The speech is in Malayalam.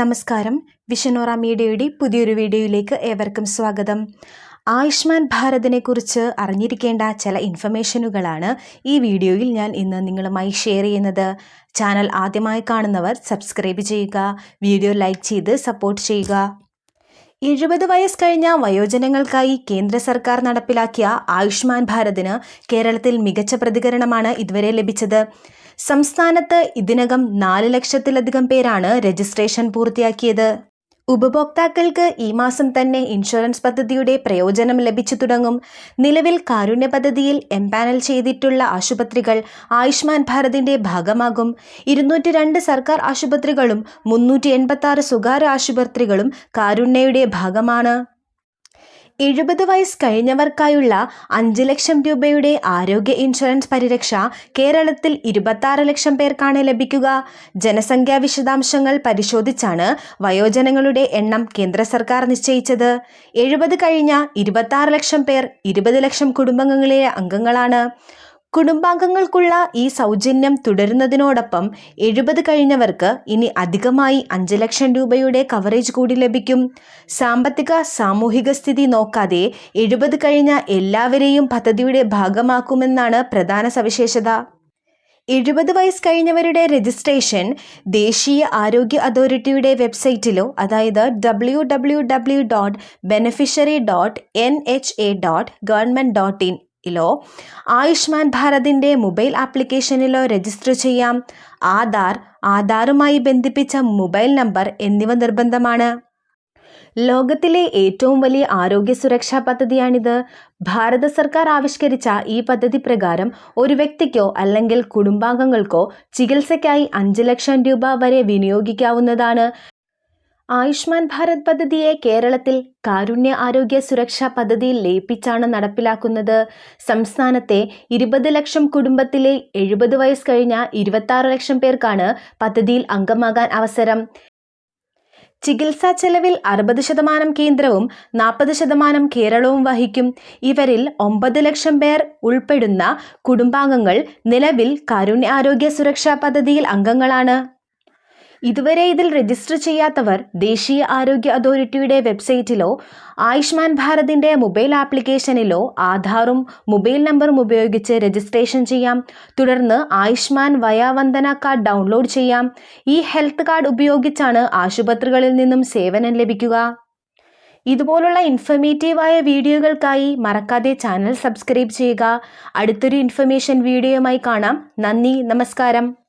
നമസ്കാരം. വിഷനോറ മീഡിയയുടെ പുതിയൊരു വീഡിയോയിലേക്ക് ഏവർക്കും സ്വാഗതം. ആയുഷ്മാൻ ഭാരതിനെ കുറിച്ച് അറിഞ്ഞിരിക്കേണ്ട ചില ഇൻഫർമേഷനുകളാണ് ഈ വീഡിയോയിൽ ഞാൻ ഇന്ന് നിങ്ങളുമായി ഷെയർ ചെയ്യുന്നത്. ചാനൽ ആദ്യമായി കാണുന്നവർ സബ്സ്ക്രൈബ് ചെയ്യുക വീഡിയോ ലൈക്ക് ചെയ്ത് സപ്പോർട്ട് ചെയ്യുക. എഴുപത് വയസ്സ് കഴിഞ്ഞ വയോജനങ്ങൾക്കായി കേന്ദ്ര സർക്കാർ നടപ്പിലാക്കിയ ആയുഷ്മാൻ ഭാരതിന് കേരളത്തിൽ മികച്ച പ്രതികരണമാണ് ഇതുവരെ ലഭിച്ചത്. സംസ്ഥാനത്ത് ഇതിനകം നാല് ലക്ഷത്തിലധികം പേരാണ് രജിസ്ട്രേഷൻ പൂർത്തിയാക്കിയത്. ഉപഭോക്താക്കൾക്ക് ഈ മാസം തന്നെ ഇൻഷുറൻസ് പദ്ധതിയുടെ പ്രയോജനം ലഭിച്ചു തുടങ്ങും. നിലവിൽ കാരുണ്യ പദ്ധതിയിൽ എംപാനൽ ചെയ്തിട്ടുള്ള ആശുപത്രികൾ ആയുഷ്മാൻ ഭാരതിന്റെ ഭാഗമാകും. ഇരുന്നൂറ്റി രണ്ട് സർക്കാർ ആശുപത്രികളും മുന്നൂറ്റി എൺപത്തി ആറ് സ്വകാര്യ ആശുപത്രികളും കാരുണ്യയുടെ ഭാഗമാണ്. എഴുപത് വയസ്സ് കഴിഞ്ഞവർക്കായുള്ള അഞ്ച് ലക്ഷം രൂപയുടെ ആരോഗ്യ ഇൻഷുറൻസ് പരിരക്ഷ കേരളത്തിൽ ഇരുപത്താറ് ലക്ഷം പേർക്കാണ് ലഭിക്കുക. ജനസംഖ്യാ വിശദാംശങ്ങൾ പരിശോധിച്ചാണ് വയോജനങ്ങളുടെ എണ്ണം കേന്ദ്ര സർക്കാർ നിശ്ചയിച്ചത്. എഴുപത് കഴിഞ്ഞ ഇരുപത്താറ് ലക്ഷം പേർ ഇരുപത് ലക്ഷം കുടുംബങ്ങളിലെ അംഗങ്ങളാണ്. കുടുംബാംഗങ്ങൾക്കുള്ള ഈ സൗജന്യം തുടരുന്നതിനോടൊപ്പം എഴുപത് കഴിഞ്ഞവർക്ക് ഇനി അധികമായി അഞ്ച് ലക്ഷം രൂപയുടെ കവറേജ് കൂടി ലഭിക്കും. സാമ്പത്തിക സാമൂഹിക സ്ഥിതി നോക്കാതെ എഴുപത് കഴിഞ്ഞ എല്ലാവരെയും പദ്ധതിയുടെ ഭാഗമാക്കുമെന്നാണ് പ്രധാന സവിശേഷത. എഴുപത് വയസ്സ് കഴിഞ്ഞവരുടെ രജിസ്ട്രേഷൻ ദേശീയ ആരോഗ്യ അതോറിറ്റിയുടെ വെബ്സൈറ്റിലോ അതായത് W W W dot beneficiary dot N H A dot government dot in ിലോ Ayushman ഭാരതിന്റെ മൊബൈൽ ആപ്ലിക്കേഷനിലോ രജിസ്റ്റർ ചെയ്യാം. ആധാർ ആധാറുമായി ബന്ധിപ്പിച്ച മൊബൈൽ നമ്പർ എന്നിവ നിർബന്ധമാണ്. ലോകത്തിലെ ഏറ്റവും വലിയ ആരോഗ്യ സുരക്ഷാ പദ്ധതിയാണിത്. ഭാരത സർക്കാർ ആവിഷ്കരിച്ച ഈ പദ്ധതി പ്രകാരം ഒരു വ്യക്തിക്കോ അല്ലെങ്കിൽ കുടുംബാംഗങ്ങൾക്കോ ചികിത്സയ്ക്കായി അഞ്ച് ലക്ഷം രൂപ വരെ വിനിയോഗിക്കാവുന്നതാണ്. ആയുഷ്മാൻ ഭാരത് പദ്ധതിയെ കേരളത്തിൽ കാരുണ്യ ആരോഗ്യ സുരക്ഷാ പദ്ധതിയിൽ ലയിപ്പിച്ചാണ് നടപ്പിലാക്കുന്നത്. സംസ്ഥാനത്തെ ഇരുപത് ലക്ഷം കുടുംബത്തിലെ എഴുപത് വയസ്സ് കഴിഞ്ഞ ഇരുപത്തി ലക്ഷം പേർക്കാണ് പദ്ധതിയിൽ അംഗമാകാൻ അവസരം. ചികിത്സാ ചെലവിൽ അറുപത് ശതമാനം കേന്ദ്രവും നാൽപ്പത് ശതമാനം കേരളവും വഹിക്കും. ഇവരിൽ ഒമ്പത് ലക്ഷം പേർ ഉൾപ്പെടുന്ന കുടുംബാംഗങ്ങൾ നിലവിൽ കാരുണ്യ ആരോഗ്യ സുരക്ഷാ പദ്ധതിയിൽ അംഗങ്ങളാണ്. ഇതുവരെ ഇതിൽ രജിസ്റ്റർ ചെയ്യാത്തവർ ദേശീയ ആരോഗ്യ അതോറിറ്റിയുടെ വെബ്സൈറ്റിലോ ആയുഷ്മാൻ ഭാരതിന്റെ മൊബൈൽ ആപ്ലിക്കേഷനിലോ ആധാറും മൊബൈൽ നമ്പറും ഉപയോഗിച്ച് രജിസ്ട്രേഷൻ ചെയ്യാം. തുടർന്ന് ആയുഷ്മാൻ വയാവന്ദന കാർഡ് ഡൗൺലോഡ് ചെയ്യാം. ഈ ഹെൽത്ത് കാർഡ് ഉപയോഗിച്ചാണ് ആശുപത്രികളിൽ നിന്നും സേവനം ലഭിക്കുക. ഇതുപോലുള്ള ഇൻഫർമേറ്റീവായ വീഡിയോകൾക്കായി മറക്കാതെ ചാനൽ സബ്സ്ക്രൈബ് ചെയ്യുക. അടുത്തൊരു ഇൻഫർമേഷൻ വീഡിയോയുമായി കാണാം. നന്ദി നമസ്കാരം.